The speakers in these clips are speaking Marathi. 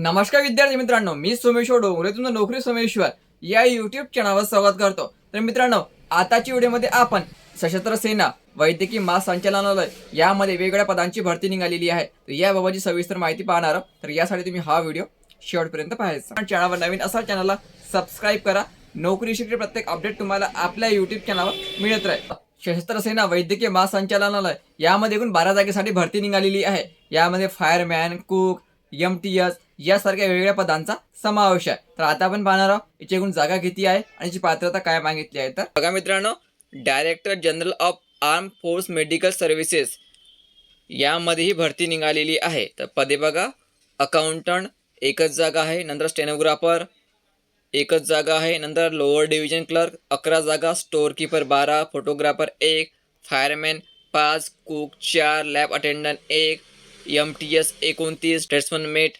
नमस्कार विद्यार्थी मित्रांनो मी सोमेश्वर डोंगरे तुमचं नोकरी सोमेश्वर या युट्यूब चॅनलवर स्वागत करतो. तर मित्रांनो आताच्या व्हिडिओमध्ये आपण सशस्त्र सेना वैद्यकीय महासंचालनालय यामध्ये वेगवेगळ्या पदांची भरती निघालेली आहे. तर याबाबतची सविस्तर माहिती पाहणार तर यासाठी तुम्ही हा व्हिडिओ शेवटपर्यंत पाहायचा. आणि चॅनलवर नवीन असाल चॅनलला सबस्क्राईब करा. नोकरीसाठी प्रत्येक अपडेट तुम्हाला आपल्या युट्यूब चॅनलवर मिळत राहील. सशस्त्र सेना वैद्यकीय महासंचालनालय यामध्ये एकूण बारा जागेसाठी भरती निघालेली आहे. यामध्ये fireman cook M T S यासारख्या वेगवेगळ्या पदांचा समावेश आहे. तर आता आपण पाहणार आहोत याची एकूण जागा किती आहे आणि याची पात्रता काय मागितली आहे तर? बघा मित्रांनो director general of arm force medical services यामध्ये ही भरती निघालेली आहे. तर पदे बघा अकाउंटंट एकच जागा आहे नंतर स्टेनोग्राफर एकच जागा आहे नंतर लोअर डिव्हिजन क्लर्क अकरा जागा स्टोअर किपर बारा फोटोग्राफर एक फायरमॅन पाच कुक चार लॅब अटेंडंट एक एम टी एस एकोणतीस ट्रेड्समन मेट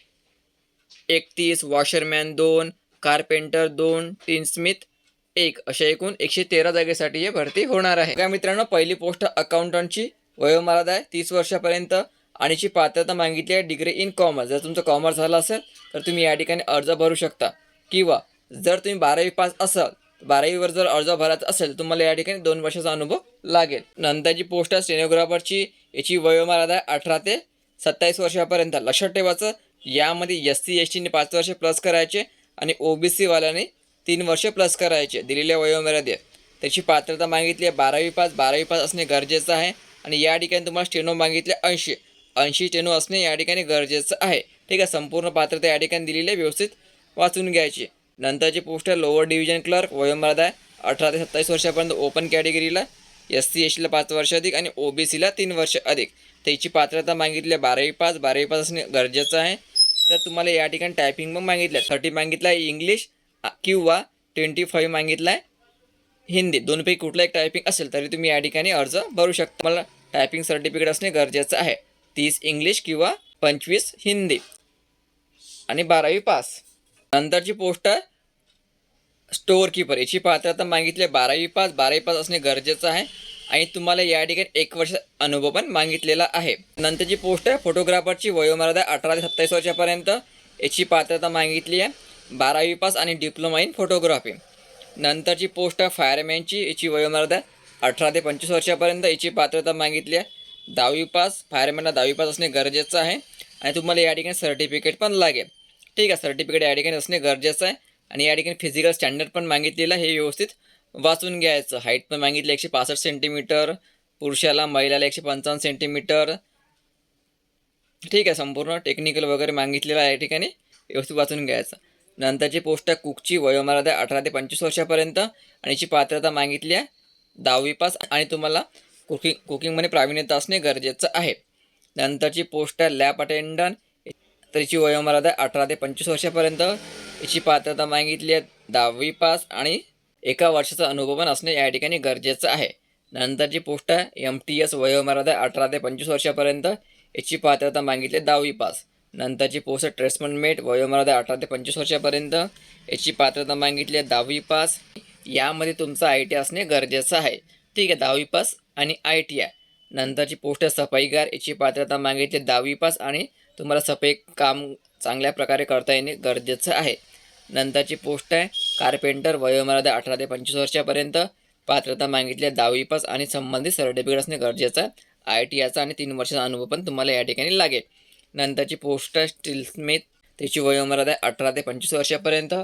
एकतीस वॉशरमॅन दोन कार्पेंटर दोन टिनस्मिथ एक. अशा एकूण एकशे तेरा जागेसाठी हे भरती होणार आहे. काय मित्रांनो पहिली पोस्ट अकाउंटंटची वयोमर्यादा आहे तीस वर्षापर्यंत. आणिची पात्रता मागितली आहे डिग्री इन कॉमर्स जर तुमचं कॉमर्स झालं असेल तर तुम्ही या ठिकाणी अर्ज भरू शकता. किंवा जर तुम्ही बारावी पास असाल बारावीवर जर अर्ज भरायचा असेल तुम्हाला या ठिकाणी दोन वर्षाचा अनुभव लागेल. नंतरची पोस्ट आहे स्टेनोग्राफरची याची वयोमर्यादा आहे अठरा ते सत्तावीस वर्षापर्यंत लक्षात ठेवायचं. यामध्ये एस सी एस टीने पाच वर्ष प्लस करायचे आणि ओ बी सीवाल्याने तीन वर्ष प्लस करायचे दिलेल्या वयोमर्यादेत त्याची पात्रता मागितली आहे बारावी पास बारावी पास असणे गरजेचं आहे आणि या ठिकाणी तुम्हाला स्टेनो मागितले ऐंशी. ऐंशी स्टेनो असणे या ठिकाणी गरजेचं आहे. ठीक आहे संपूर्ण पात्रता या ठिकाणी दिलेली आहे व्यवस्थित वाचून घ्यायची. नंतरची पोस्ट आहे लोअर डिव्हिजन क्लर्क वयोमर्यादा आहे अठरा ते सत्तावीस वर्षापर्यंत ओपन कॅटेगरीला एस सी एस टीला पाच वर्ष अधिक आणि ओ बी सीला तीन वर्ष अधिक. त्याची पात्रता मागितली आहे. बारावी पास बारावी पास असणे गरजेचं आहे. तर तुम्हाला या ठिकाणी टायपिंग पण मागितलं आहे थर्टी मागितलं आहे इंग्लिश किंवा ट्वेंटी फाईव्ह मागितलं आहे हिंदी. दोनपैकी कुठलं एक टायपिंग असेल तरी तुम्ही या ठिकाणी अर्ज भरू शकता. मला टायपिंग सर्टिफिकेट असणे गरजेचं आहे. तीस इंग्लिश किंवा पंचवीस हिंदी. आणि बारावी पास. नंतरची पोस्ट आहे स्टोअर कीपर याची पात्रता मागितली आहे. बारावी पास बारावी पास असणे गरजेचं आहे. आणि तुम्हाला या ठिकाणी एक वर्ष अनुभव पण मागितलेला आहे. नंतरची पोस्ट आहे फोटोग्राफरची वयोमर्यादा अठरा ते सत्तावीस वर्षापर्यंत याची पात्रता मागितली आहे. बारावी पास आणि डिप्लोमा इन फोटोग्राफी नंतरची पोस्ट आहे फायरमॅनची याची वयोमर्यादा अठरा ते पंचवीस वर्षापर्यंत याची पात्रता मागितली आहे. दहावी पास फायरमॅनला दहावी पास असणे गरजेचं आहे. आणि तुम्हाला या ठिकाणी सर्टिफिकेट पण लागेल. ठीक आहे सर्टिफिकेट या ठिकाणी असणे गरजेचं आहे. आणि या ठिकाणी फिजिकल स्टँडर्ड पण मागितलेलं आहे हे व्यवस्थित वाचून घ्यायचं. हाईट पण मागितली एकशे पासष्ट सेंटीमीटर पुरुषाला महिलाला एकशे पंचावन्न सेंटीमीटर ठीक आहे संपूर्ण टेक्निकल वगैरे मागितलेलं आहे या ठिकाणी. व्यवस्थित वाचून घ्यायचं. नंतरची पोस्ट आहे कुकची वयोमर्यादा अठरा ते पंचवीस वर्षापर्यंत. आणि याची पात्रता मागितली आहे दहावी पास. आणि तुम्हाला कुकिंग कुकिंगमध्ये प्रावीण्यता असणे गरजेचं आहे. नंतरची पोस्ट आहे लॅब अटेंडंट त्याची वयोमर्यादा अठरा ते पंचवीस वर्षापर्यंत. याची पात्रता मागितली आहे दहावी पास. आणि एका वर्षाचा अनुभव पण असणे या ठिकाणी गरजेचं आहे. नंतरची पोस्ट आहे एम टी एस वयोमर्यादा अठरा ते पंचवीस वर्षापर्यंत याची पात्रता मागितली दहावी पास. नंतरची पोस्ट आहे ट्रेसमेंट मेट वयोमर्यादा अठरा ते पंचवीस वर्षापर्यंत याची पात्रता मागितली आहे दहावी पास. यामध्ये तुमचं आय टी असणे गरजेचं आहे. ठीक आहे दहावी पास आणि आय टी आय नंतरची पोस्ट आहे सफाईगार याची पात्रता मागितली आहे दहावी पास आणि तुम्हाला सफाई काम चांगल्या प्रकारे करता येणे गरजेचं आहे. नंतरची पोस्ट आहे कार्पेंटर वयोमर्यादा अठरा ते पंचवीस वर्षापर्यंत पात्रता मागितल्या दहावी पास आणि संबंधित सर्टिफिकेट असणे गरजेचं आहे. आय टी याचा आणि तीन वर्षाचा अनुभव पण तुम्हाला या ठिकाणी लागेल. नंतरची पोस्ट स्टीलस्मिथ त्याची वयोमर्यादा अठरा ते पंचवीस वर्षापर्यंत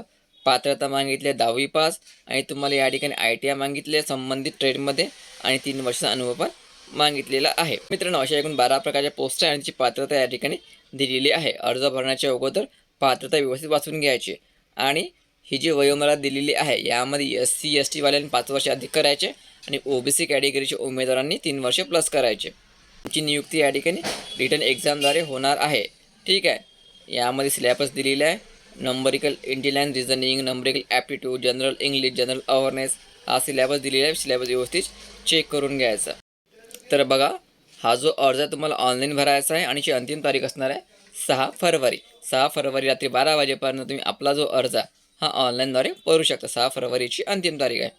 पात्रता मागितली दहावी पास आणि तुम्हाला या ठिकाणी आय टी आय मागितले संबंधित ट्रेडमध्ये आणि तीन वर्षाचा अनुभव पण मागितलेला आहे. मित्रांनो अशा एकूण बारा प्रकारच्या पोस्ट आहे आणि त्याची पात्रता या ठिकाणी दिलेली आहे. अर्ज भरण्याच्या अगोदर पात्रता व्यवस्थित वाचून घ्यायची आणि ही जी वयोमर्यादा दिलेली आहे यामध्ये एस सी एस टीवाल्यांनी पाच वर्ष अधिक करायचे आणि ओ बी सी कॅटेगरीच्या उमेदवारांनी तीन वर्ष प्लस करायचे. तुमची नियुक्ती या ठिकाणी रिटर्न एक्झामद्वारे होणार आहे. ठीक आहे? यामध्ये सिलेबस दिलेला आहे. Numerical intelligence reasoning numerical aptitude general English general awareness हा सिलेबस दिलेला आहे. सिलेबस व्यवस्थित चेक करून घ्यायचा. तर बघा हा जो अर्ज आहे तुम्हाला ऑनलाईन भरायचा आहे आणि जी अंतिम तारीख असणार आहे सहा फरवरी. सहा फरवरी रात्री बारा वाजेपर्यंत तुम्ही आपला जो अर्ज आहे हा ऑनलाईनद्वारे भरू शकता. सहा फरवरीची अंतिम तारीख आहे.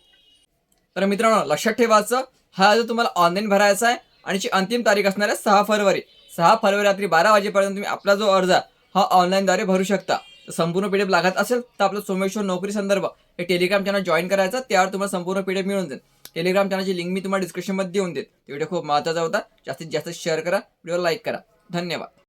तर मित्रांनो लक्षात ठेवायचं हा जो तुम्हाला ऑनलाईन भरायचा आहे आणि जी अंतिम तारीख असणार आहे सहा फरवरी. सहा फरवरी रात्री बारा वाजेपर्यंत तुम्ही आपला जो अर्ज आहे हा ऑनलाईनद्वारे भरू शकता. संपूर्ण पीडीएफ लागत असेल तर आपलं सोमेश्वर नोकरी संदर्भ हे टेलिग्राम चॅनल जॉईन करायचा त्यावर तुम्हाला संपूर्ण पीडीएफ मिळून जाईल. टेलिग्राम चॅनलची लिंक मी तुम्हाला डिस्क्रिप्शनमध्ये देऊन देत व्हिडिओ खूप महत्त्वाचा होता. जास्तीत जास्त शेअर करा व्हिडिओ लाईक करा. धन्यवाद.